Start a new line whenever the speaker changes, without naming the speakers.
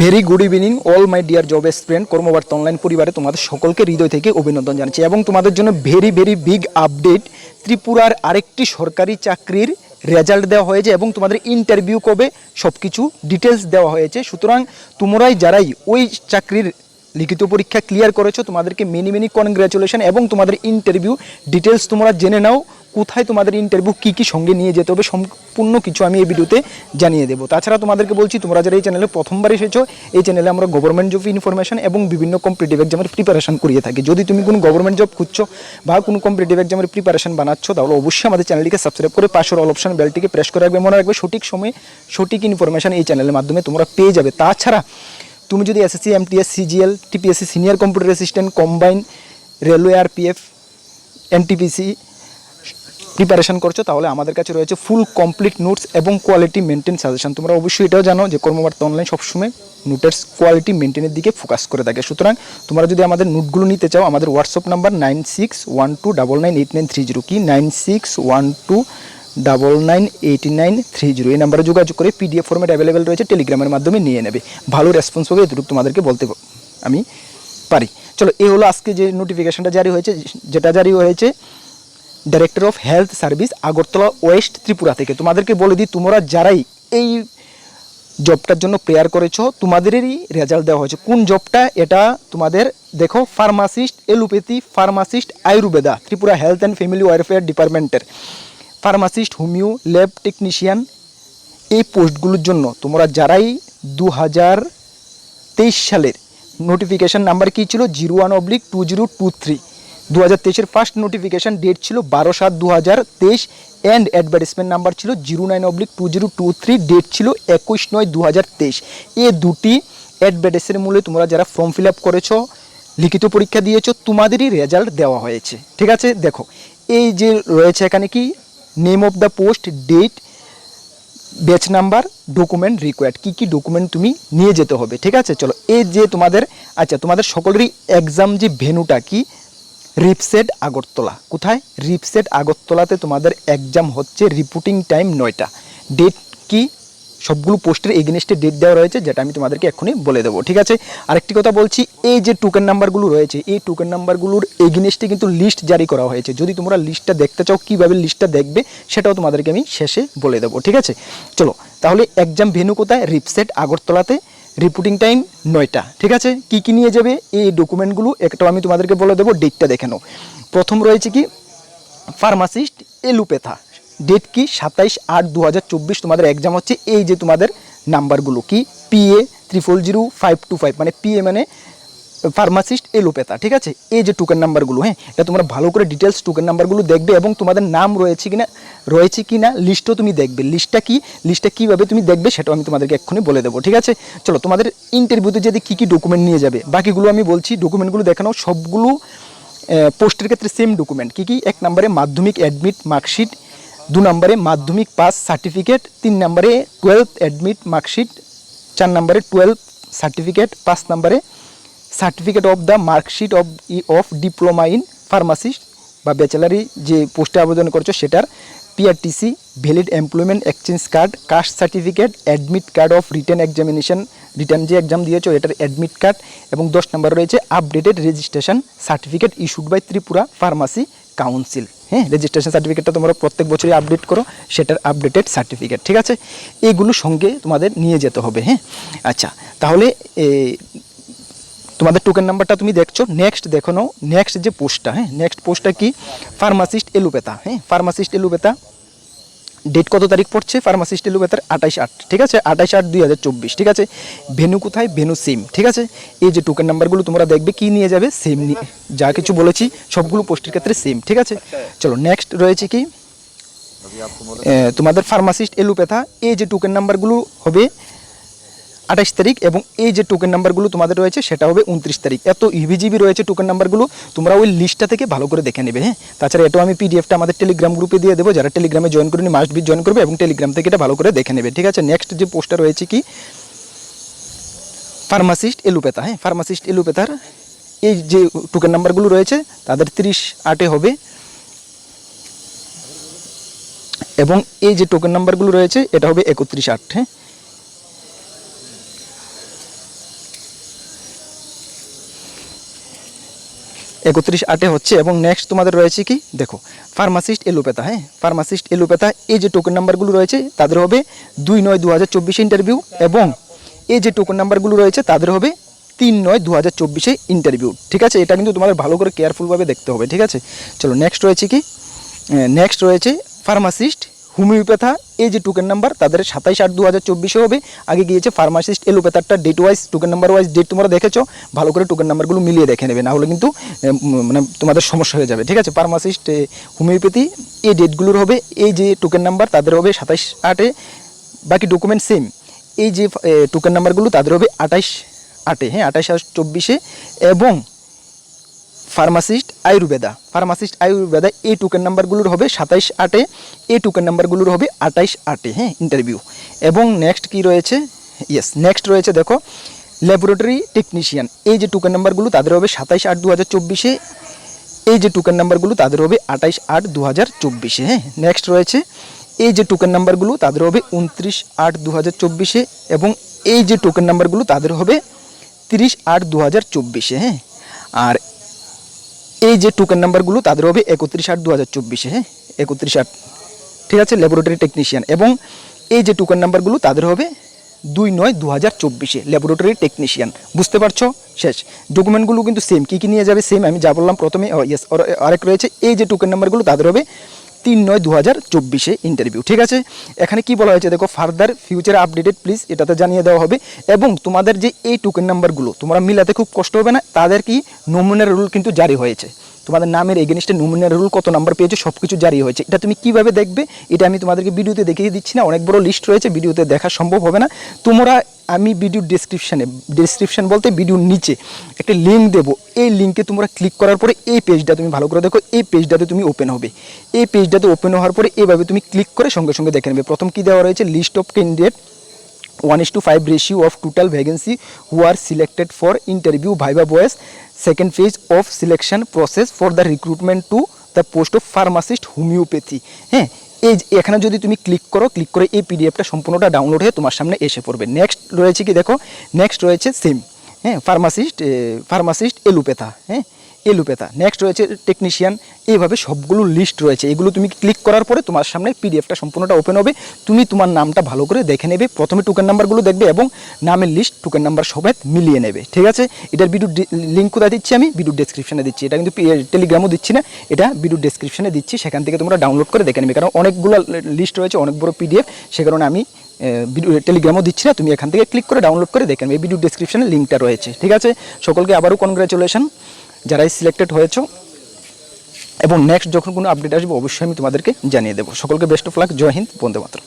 Very good evening all my dear job student Karmabarta online পরিবারে তোমাদের সকলকে হৃদয় থেকে অভিনন্দন জানাচ্ছি এবং তোমাদের জন্য ভেরি ভেরি বিগ আপডেট ত্রিপুরার আরেকটি সরকারি চাকরির রেজাল্ট দেওয়া হয়েছে এবং তোমাদের ইন্টারভিউ কবে সব কিছু ডিটেলস দেওয়া হয়েছে। সুতরাং তোমরাই যারাই ওই চাকরির লিখিত পরীক্ষা ক্লিয়ার করেছ, তোমাদেরকে মেনি মেনি কনগ্রাচুলেশন এবং তোমাদের ইন্টারভিউ ডিটেলস তোমরা জেনে নাও। কোথায় তোমাদের ইন্টারভিউ কী কী সঙ্গে নিয়ে যেতে হবে, সম্পূর্ণ কিছু আমি এই ভিডিওতে জানিয়ে দেবো। তাছাড়া তোমাদেরকে বলছি, তোমরা যারা এই চ্যানেলে প্রথমবার এসেছ, এই চ্যানেলে আমরা গভর্নমেন্ট জব ইনফরমেশন এবং বিভিন্ন কম্পিটিটিভ এক্সামের প্রিপারেশন করিয়ে থাকি। যদি তুমি কোনো গভর্নমেন্ট জব খুঁজছো বা কোনো কম্পিটিটিভ এক্সামের প্রিপারেশন বানাচ্ছো, তাহলে অবশ্যই আমাদের চ্যানেলটিকে সাবস্ক্রাইব করে পাশের অল অপশন বেলটিকে প্রেস করে রাখবে। মনে রাখবে, সঠিক সময়ে সঠিক ইনফরমেশন এই চ্যানেলের মাধ্যমে তোমরা পেয়ে যাবে। তাছাড়া তুমি যদি SSC MTS CGL TPSC senior computer assistant combine railway RPF NTPC preparation করছ, তাহলে আমাদের কাছে রয়েছে ফুল কমপ্লিট নোটস এবং কোয়ালিটি মেনটেন সাজেশন তোমরা অবশ্যই এটাও জানো যে কর্মবার্তা অনলাইন সবসময় নোটের কোয়ালিটি মেনটেনের দিকে ফোকাস করে থাকে। সুতরাং তোমরা যদি আমাদের নোটগুলো নিতে চাও, আমাদের WhatsApp number nine six one two double nine eight nine three zero কি nine six one two double nine eighty nine three zero এই নাম্বারে যোগাযোগ করে পিডিএফ ফর্মেট অ্যাভেলেবেল রয়েছে টেলিগ্রামের মাধ্যমে নিয়ে নেবে। ভালো রেসপন্স হবে এটুকু তোমাদেরকে বলতে আমি পারি। চলো এই হলো আজকে যে নোটিফিকেশনটা জারি হয়েছে, যেটা জারি হয়েছে director of health service Agartala west Tripura থেকে। তোমাদেরকে বলে দিই, তোমরা যারাই এই জবটার জন্য প্রেয়ার করেছ, তোমাদেরই রেজাল্ট দেওয়া হয়েছে। কোন জবটা এটা তোমাদের দেখো pharmacist allopathy pharmacist Ayurveda Tripura health and family welfare ডিপার্টমেন্টের ফার্মাসিস্ট হোমিও ল্যাব টেকনিশিয়ান এই পোস্টগুলোর জন্য তোমরা যারাই দু হাজার তেইশ সালের নোটিফিকেশান নাম্বার কী ছিল? Zero one oblique two zero two three দু হাজার তেইশের ফার্স্ট নোটিফিকেশান ডেট ছিল বারো সাত দু হাজার তেইশ অ্যান্ড অ্যাডভার্টিসমেন্ট নাম্বার ছিল zero nine oblique two zero two three date ছিল একুশ নয় দু হাজার তেইশ। এ দুটি অ্যাডভার্টাইজের মূল্যে তোমরা যারা ফর্ম ফিল আপ করেছ, লিখিত পরীক্ষা দিয়েছ, তোমাদেরই রেজাল্ট দেওয়া হয়েছে। ঠিক আছে? দেখো, এই যে রয়েছে এখানে কি? Name of the post date batch number document required কী কী ডকুমেন্ট তুমি নিয়ে যেতে হবে? ঠিক আছে? চলো, এই যে তোমাদের আচ্ছা তোমাদের সকলেরই এক্সাম যে ভেনুটা কি? রিপসেট আগরতলা। কোথায়? রিপসেট আগরতলাতে তোমাদের এক্সাম হচ্ছে রিপোর্টিং টাইম নয়টা। ডেট কি? সবগুলো পোস্টের এগেনস্টে ডেট দেওয়া রয়েছে, যেটা আমি তোমাদেরকে এক্ষুনি বলে দেবো, ঠিক আছে? আরেকটি কথা বলছি, এই যে টোকেন নাম্বারগুলো রয়েছে, এই টোকেন নাম্বারগুলোর এগেনস্টে কিন্তু লিস্ট জারি করা হয়েছে। যদি তোমরা লিস্টটা দেখতে চাও, কীভাবে লিস্টটা দেখবে, সেটাও তোমাদেরকে আমি শেষে বলে দেবো, ঠিক আছে? চলো, তাহলে এক্সাম ভেনু কোথায়? রিপসেট আগরতলাতে। রিপোর্টিং টাইম নয়টা। ঠিক আছে? কি কি নিয়ে যাবে? এই ডকুমেন্টগুলো একটাও আমি তোমাদেরকে বলে দেবো ডেটটা দেখে নাও। প্রথম রয়েছে কি? ফার্মাসিস্ট এলুপেথা ডেট কি? সাতাইশ আট দু হাজার চব্বিশ। তোমাদের এক্সাম হচ্ছে এই যে তোমাদের নাম্বারগুলো কি? PA triple zero five two five মানে পিএ মানে ফার্মাসিস্ট এলোপ্যাথা ঠিক আছে? এই যে টোকেন নাম্বারগুলো হ্যাঁ এটা তোমরা ভালো করে ডিটেলস টোকেন নাম্বারগুলো দেখবে এবং তোমাদের নাম রয়েছে কিনা, রয়েছে কি না লিস্টও তুমি দেখবে। লিস্টটা কি? লিস্টটা কীভাবে তুমি দেখবে সেটাও আমি তোমাদেরকে এক্ষুনি বলে দেবো, ঠিক আছে? চলো, তোমাদের ইন্টারভিউতে যদি কী কী ডকুমেন্ট নিয়ে যাবে, বাকিগুলো আমি বলছি ডকুমেন্টগুলো দেখানো সবগুলো পোস্টের ক্ষেত্রে সেম ডকুমেন্ট কী কী? এক নম্বরে মাধ্যমিক অ্যাডমিট মার্কশিট দু নম্বরে মাধ্যমিক পাস সার্টিফিকেট তিন নম্বরে টুয়েলভ অ্যাডমিট মার্কশিট চার নম্বরে টুয়েলভ সার্টিফিকেট পাঁচ নম্বরে certificate of the marksheet of E of diploma in pharmacist বা ব্যাচেলারি যে পোস্টে আবেদন করছ সেটার PRTC valid employment exchange card caste certificate admit card of written examination written যে এক্সাম দিয়েছ এটার অ্যাডমিট কার্ড এবং দশ নম্বর রয়েছে updated registration certificate issued by Tripura pharmacy council হ্যাঁ রেজিস্ট্রেশন সার্টিফিকেটটা তোমরা প্রত্যেক বছরই আপডেট করো, সেটার আপডেটেড সার্টিফিকেট ঠিক আছে? এইগুলো সঙ্গে তোমাদের নিয়ে যেতে হবে হ্যাঁ? আচ্ছা তাহলে তোমাদের টোকেন নাম্বারটা তুমি দেখছ নেক্সট দেখো নাও নেক্সট যে পোস্টটা হ্যাঁ নেক্সট পোস্টটা কি? ফার্মাসিস্ট এলুপেতা হ্যাঁ ফার্মাসিস্ট এলুপেতা ডেট কত তারিখ পড়ছে? ফার্মাসিস্ট এলুপেতার আঠাইশ আট ঠিক আছে? আঠাইশ আট দুই হাজার চব্বিশ ঠিক আছে? ভেনু কোথায়? ভেনু সেম ঠিক আছে? এই যে টোকেন নাম্বারগুলো তোমরা দেখবে কি নিয়ে যাবে? সেম নিয়ে যা কিছু বলেছি সবগুলো পোস্টের ক্ষেত্রে সেম ঠিক আছে? চলো নেক্সট রয়েছে কি? তোমাদের ফার্মাসিস্ট এলুপেথা এই যে টোকেন নাম্বারগুলো হবে আঠাশ তারিখ এবং এই যে টোকেন নাম্বারগুলো তোমাদের রয়েছে, সেটা হবে উনত্রিশ তারিখ। এত ইভিজিবি রয়েছে টোকেন নাম্বারগুলো তোমরা ওই লিস্টটা থেকে ভালো করে দেখে নেবে হ্যাঁ? তাছাড়া এটাও আমি পিডিএফটা আমাদের টেলিগ্রাম গ্রুপে দিয়ে দেবো, যারা টেলিগ্রামে জয়েন করে মাস্ট বি জয়েন করবে এবং টেলিগ্রাম থেকে এটা ভালো করে দেখে নেবে, ঠিক আছে? নেক্সট যে পোস্টটা রয়েছে কি? ফার্মাসিস্ট এলুপেথা হ্যাঁ? ফার্মাসিস্ট এলুপেথার এই যে টোকেন নাম্বারগুলো রয়েছে, তাদের তিরিশ আটে হবে। এবং এই যে টোকেন নাম্বারগুলো রয়েছে, এটা হবে একত্রিশ আট হ্যাঁ? একত্রিশ আটে হচ্ছে এবং নেক্সট তোমাদের রয়েছে কি? দেখো ফার্মাসিস্ট এলোপ্যাথা হ্যাঁ? ফার্মাসিস্ট এলোপ্যাথা, এই যে টোকেন নাম্বারগুলো রয়েছে, তাদের হবে দুই নয় দু হাজার চব্বিশে ইন্টারভিউ এবং এই যে টোকেন নাম্বারগুলো রয়েছে, তাদের হবে তিন নয় দু হাজার চব্বিশে ইন্টারভিউ ঠিক আছে? এটা কিন্তু তোমাদের ভালো করে কেয়ারফুলভাবে দেখতে হবে, ঠিক আছে? চলো নেক্সট রয়েছে কি? নেক্সট রয়েছে ফার্মাসিস্ট হোমিওপ্যাথা এই যে টোকেন নাম্বার তাদের সাতাইশ আট দু হাজার চব্বিশে হবে। আগে গিয়েছে pharmacist এলোপ্যাথারটা date wise token number wise date তোমরা দেখেছ। ভালো করে টোকেন নাম্বারগুলো মিলিয়ে দেখে নেবে, না হলে কিন্তু মানে তোমাদের সমস্যা হয়ে যাবে, ঠিক আছে? ফার্মাসিস্ট হোমিওপ্যাথি এই ডেটগুলোর হবে, এই যে টোকেন নাম্বার তাদের হবে সাতাইশ আটে। বাকি ডকুমেন্ট সেম এই যে টোকেন নাম্বারগুলো তাদের হবে আঠাইশ আটে হ্যাঁ? আঠাইশ আট চব্বিশে। এবং ফার্মাসিস্ট আয়ুর্বেদা। ফার্মাসিস্ট আয়ুর্বেদা এই টোকেন নাম্বারগুলোর হবে সাতাইশ আটে, এই টোকেন নাম্বারগুলোর হবে আঠাইশ আটে হ্যাঁ ইন্টারভিউ এবং নেক্সট কি রয়েছে? ইয়েস নেক্সট রয়েছে দেখো ল্যাবরেটরি টেকনিশিয়ান এই যে টোকেন নাম্বারগুলো তাদের হবে সাতাইশ আট দু হাজার চব্বিশে, এই যে টোকেন নাম্বারগুলো তাদের হবে আঠাইশ আট দু হাজার চব্বিশে হ্যাঁ নেক্সট রয়েছে, এই যে টোকেন নাম্বারগুলো তাদের হবে উনত্রিশ আট দু হাজার চব্বিশে এবং এই যে টোকেন নাম্বারগুলো তাদের হবে তিরিশ আট দু হাজার চব্বিশে হ্যাঁ। আর এই যে টোকেন নাম্বারগুলো তাদের হবে একত্রিশ আট দু হাজার চব্বিশে হ্যাঁ? একত্রিশ আট। ঠিক আছে? ল্যাবরেটরি টেকনিশিয়ান এবং এই যে টোকেন নাম্বারগুলো তাদের হবে দুই নয় দু হাজার চব্বিশে ল্যাবরেটরি টেকনিশিয়ান বুঝতে পারছ? শেষ। ডকুমেন্টগুলো কিন্তু সেম কী কী নিয়ে যাবে? সেম আমি যা বললাম প্রথমে ইয়েস আরেক রয়েছে। এই যে টোকেন নাম্বারগুলো তাদের হবে তিন নয় দু হাজার চব্বিশে ইন্টারভিউ ঠিক আছে? এখানে কি বলা হয়েছে দেখো ফার্দার ফিউচার আপডেটেড প্লিজ এটাতে জানিয়ে দেওয়া হবে। এবং তোমাদের যে এই টোকেন নাম্বারগুলো তোমরা মিলাতে খুব কষ্ট হবে না, তাদের কি নমুনার রুল কিন্তু জারি হয়েছে। তোমাদের নামের এগেনস্টে নমুনার রুল কত নাম্বার পেয়েছে সব কিছু জারি হয়েছে। এটা তুমি কীভাবে দেখবে, এটা আমি তোমাদেরকে ভিডিওতে দেখিয়ে দিচ্ছি না, অনেক বড় লিস্ট রয়েছে ভিডিওতে দেখা সম্ভব হবে না। তোমরা আমি ভিডিও ডেসক্রিপশানে ডেসক্রিপশান বলতে ভিডিওর নিচে একটা লিঙ্ক দেবো। এই লিঙ্কে তোমরা ক্লিক করার পরে এই পেজটা তুমি ভালো করে দেখো, এই পেজটাতে তুমি ওপেন হবে। এই পেজটাতে ওপেন হওয়ার পরে এইভাবে তুমি ক্লিক করে সঙ্গে সঙ্গে দেখে নেবে। প্রথম কী দেওয়া রয়েছে? List of candidate one is to 5 ratio of total vacancy who are selected for interview viva boys. Second phase of selection process for the recruitment to the post of pharmacist homeopathy. হ্যাঁ এই এখানে যদি তুমি click করো click করে এই পিডিএফটা সম্পূর্ণটা ডাউনলোড হয়ে তোমার সামনে এসে পড়বে। নেক্সট রয়েছে কি দেখো? নেক্সট রয়েছে সিম হ্যাঁ ফার্মাসিস্ট ফার্মাসিস্ট এলুপেথা হ্যাঁ? এলুপেথা নেক্সট রয়েছে টেকনিশিয়ান এইভাবে সবগুলো লিস্ট রয়েছে। এগুলো তুমি ক্লিক করার পরে তোমার সামনে পিডিএফটা সম্পূর্ণটা ওপেন হবে। তুমি তোমার নামটা ভালো করে দেখে নেবে। প্রথমে টোকেন নাম্বারগুলো দেখবে এবং নামের লিস্ট টোকেন নাম্বার সমেত মিলিয়ে নেবে। ঠিক আছে? এটার ভিডিও লিঙ্ক কোথায় দিচ্ছি আমি? ভিডিও ডেসক্রিপশনে দিচ্ছি। এটা কিন্তু টেলিগ্রামও দিচ্ছি না। এটা ভিডিও ডেসক্রিপশনে দিচ্ছি। সেখান থেকে তোমরা ডাউনলোড করে দেখে নেবে। কারণ অনেকগুলো লিস্ট রয়েছে, অনেক বড় পিডিএফ সে কারণে আমি টেলিগ্রামও দিচ্ছি না। তুমি এখান থেকে ক্লিক করে ডাউনলোড করে দেখে নেবে। ভিডিও ডেসক্রিপশনে লিঙ্কটা রয়েছে। ঠিক আছে? সকলকে আবারও কনগ্রাচুলেশন যারাই সিলেক্টেড হয়েছ, এবং নেক্সট যখন কোনো আপডেট আসবে, অবশ্যই আমি তোমাদেরকে জানিয়ে দেবো। সকলকে বেস্ট অফ লাক জয় হিন্দ, বন্দে মাতরম।